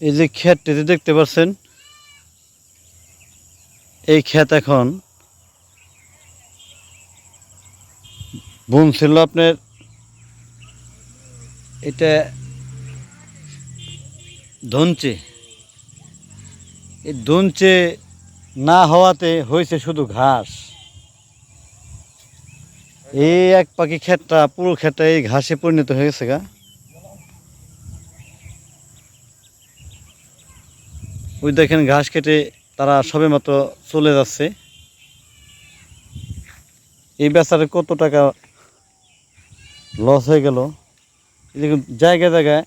এই যে ক্ষেতটিতে দেখতে পাচ্ছেন, এই ক্ষেত এখন বুন ছিল আপনার, এটা ধনচে। এই ধনচে না হওয়াতে হয়েছে শুধু ঘাস। এই এক পাখি ক্ষেতটা, পুরো ক্ষেতটা এই ঘাসে পরিণত হয়ে গেছে গা। ওই দেখেন ঘাস কেটে তারা সবে মাত্র চলে যাচ্ছে। এই বেচারে কত টাকা লস হয়ে গেল। দেখুন, জায়গায় জায়গায়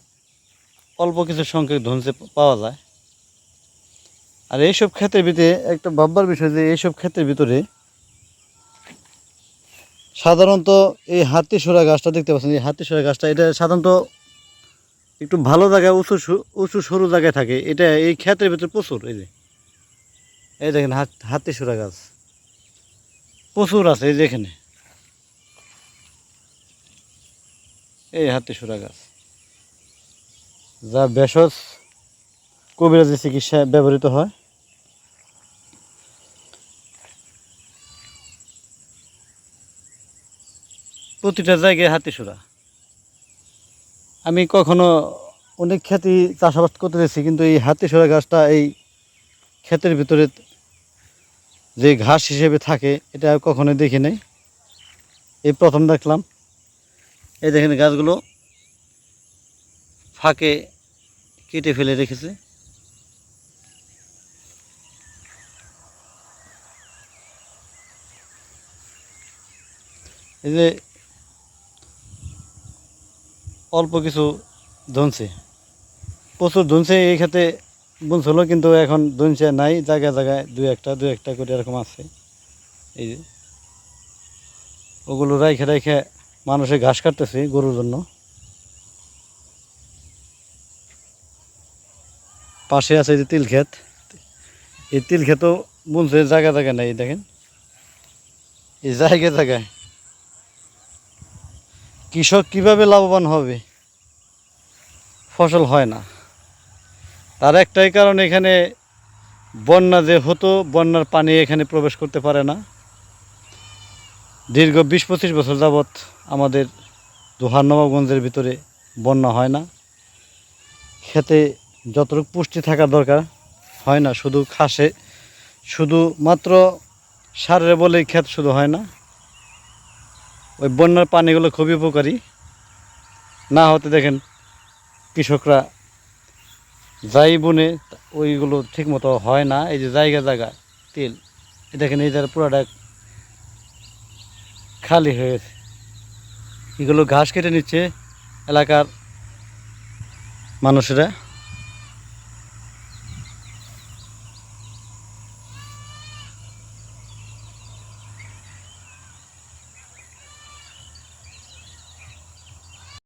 অল্প কিছু সংখ্যক ধনসে পাওয়া যায়। আর এইসব ক্ষেত্রের ভিতরে একটা ভাববার বিষয় যে এইসব ক্ষেত্রের ভিতরে সাধারণত এই হাতি সোরা গাছটা দেখতে পাচ্ছেন, এই হাতি সোরা গাছটা, এটা সাধারণত একটু ভালো জায়গায়, উঁচু উঁচু সরু জায়গায় থাকে। এটা এই ক্ষেতের ভিতরে প্রচুর, এই যে। এই দেখেন, হাত- হাতি সোরা গাছ। প্রচুর আছে, এই যে এখানে। এই হাতি সোরা গাছ। যা ভেষজ কবিরাজি চিকিৎসায় ব্যবহৃত হয়। প্রতিটা জায়গায় হাতিসুরা আমি কখনো অনেক খ্যাতি চাষাবাদ করতে দেখছি কিন্তু এই হাতিসুরা গাছটা, এই ক্ষেতের ভিতরে যে ঘাস হিসেবে থাকে, এটা কখনো দেখি নাই। এই প্রথম দেখলাম। এই দেখেন গাছগুলো ফাঁকে কেটে ফেলে রেখেছে। এই যে অল্প কিছু ধনছে। প্রচুর ধনছে এই ক্ষেত্রে বুনছিল কিন্তু এখন ধনছে নাই, জায়গায় জায়গায় দুই একটা দুই একটা করে এরকম আছে। এই যে ওগুলো রাইখে রাইখে মানুষে ঘাস কাটতেছে গরুর জন্য। পাশে আছে যে তিল ক্ষেত। এই তিল ক্ষেতও বুনছে জায়গা জায়গা নাই, দেখেন। এই জায়গায় জায়গায় কৃষক কীভাবে লাভবান হবে? ফসল হয় না। তার একটাই কারণ এখানে বন্যা যে হতো, বন্যার পানি এখানে প্রবেশ করতে পারে না। দীর্ঘ বিশ পঁচিশ বছর যাবৎ আমাদের দোহার নবাবগঞ্জের ভিতরে বন্যা হয় না। খেতে যতটুকু পুষ্টি থাকা দরকার হয় না, শুধু খাসে, শুধু মাত্র সারের বলেই ক্ষেত শুধু হয় না। ওই বন্যার পানিগুলো খুবই উপকারী। না হতে দেখেন কৃষকরা যাই বনে ওইগুলো ঠিক মতো হয় না, এই যে জায়গা জায়গা তেল এটাকে এই যারা পুরাটা খালি হয়েছে এগুলো ঘাস কেটে নিচ্ছে এলাকার মানুষেরা।